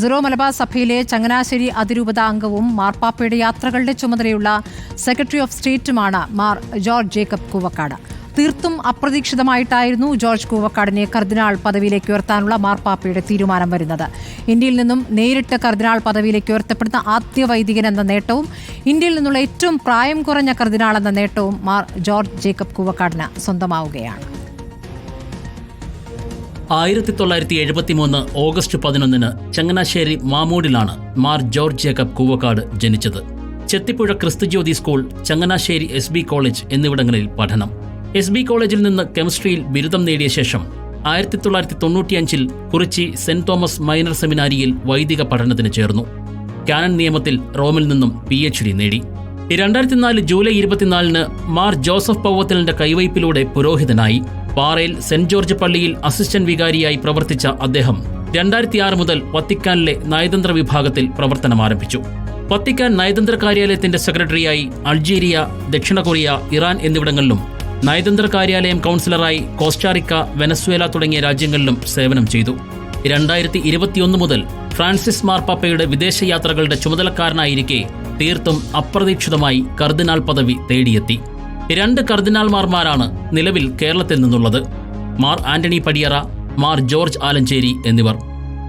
Syro Malabar സഭയിലെ ചങ്ങനാശ്ശേരി അതിരൂപത അംഗവും മാർപ്പാപ്പയുടെ യാത്രകളുടെ ചുമതലയുള്ള സെക്രട്ടറി ഓഫ് സ്റ്റേറ്റുമാണ് മാർ ജോർജ് ജേക്കബ് കൂവക്കാട്. തീർത്തും അപ്രതീക്ഷിതമായിട്ടായിരുന്നു ജോർജ് കൂവക്കാടിനെ കർദിനാൾ പദവിയിലേക്ക് ഉയർത്താനുള്ള മാർപ്പാപ്പയുടെ തീരുമാനം വരുന്നത്. ഇന്ത്യയിൽ നിന്നും നേരിട്ട് കർദിനാൾ പദവിയിലേക്ക് ഉയർത്തപ്പെടുന്ന ആദ്യ വൈദികൻ എന്ന നേട്ടവും ഇന്ത്യയിൽ നിന്നുള്ള ഏറ്റവും പ്രായം കുറഞ്ഞ കർദിനാൾ എന്ന നേട്ടവും മാർ ജോർജ് ജേക്കബ് കൂവക്കാടിന് സ്വന്തമാവുകയാണ്. ആയിരത്തി തൊള്ളായിരത്തി എഴുപത്തി മൂന്ന് ഓഗസ്റ്റ് പതിനൊന്നിന് ചങ്ങനാശ്ശേരി മാമൂടിലാണ് മാർ ജോർജ് ജേക്കബ് കൂവക്കാട് ജനിച്ചത്. Chethipuzha Kristujyothi school Changanassery S B college എന്നിവിടങ്ങളിൽ പഠനം. എസ് ബി കോളേജിൽ നിന്ന് കെമിസ്ട്രിയിൽ ബിരുദം നേടിയ ശേഷം ആയിരത്തി തൊള്ളായിരത്തി തൊണ്ണൂറ്റിയഞ്ചിൽ കുറിച്ചി സെന്റ് തോമസ് മൈനർ സെമിനാരിയിൽ വൈദിക പഠനത്തിന് ചേർന്നു. കാനൻ നിയമത്തിൽ റോമിൽ നിന്നും പി എച്ച് ഡി നേടി. രണ്ടായിരത്തി നാല് ജൂലൈ ഇരുപത്തിനാലിന് മാർ ജോസഫ് പൗവത്തലിന്റെ കൈവയ്പിലൂടെ പുരോഹിതനായി. പാറയിൽ സെന്റ് ജോർജ് പള്ളിയിൽ അസിസ്റ്റന്റ് വികാരിയായി പ്രവർത്തിച്ച അദ്ദേഹം രണ്ടായിരത്തി ആറ് മുതൽ വത്തിക്കാനിലെ നയതന്ത്ര വിഭാഗത്തിൽ പ്രവർത്തനം ആരംഭിച്ചു. വത്തിക്കാൻ നയതന്ത്ര കാര്യാലയത്തിന്റെ സെക്രട്ടറിയായി അൾജീരിയ ദക്ഷിണ കൊറിയ ഇറാൻ എന്നിവിടങ്ങളിലും നയതന്ത്ര കാര്യാലയം കൗൺസിലറായി കോസ്റ്റാറിക്ക വെനസ്വേല തുടങ്ങിയ രാജ്യങ്ങളിലും സേവനം ചെയ്തു. രണ്ടായിരത്തി ഇരുപത്തിയൊന്ന് മുതൽ ഫ്രാൻസിസ് മാർപ്പാപ്പയുടെ വിദേശയാത്രകളുടെ ചുമതലക്കാരനായിരിക്കെ തീർത്തും അപ്രതീക്ഷിതമായി കർദിനാൾ പദവി തേടിയെത്തി. രണ്ട് കർദിനാൾമാർമാരാണ് നിലവിൽ കേരളത്തിൽ നിന്നുള്ളത്. മാർ ആന്റണി പടിയറ മാർ ജോർജ് ആലഞ്ചേരി എന്നിവർ.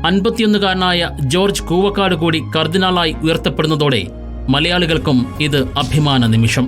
അൻപത്തിയൊന്നുകാരനായ ജോർജ് കൂവക്കാട് കൂടി കർദിനാളായി ഉയർത്തപ്പെടുന്നതോടെ മലയാളികൾക്കും ഇത് അഭിമാന നിമിഷം.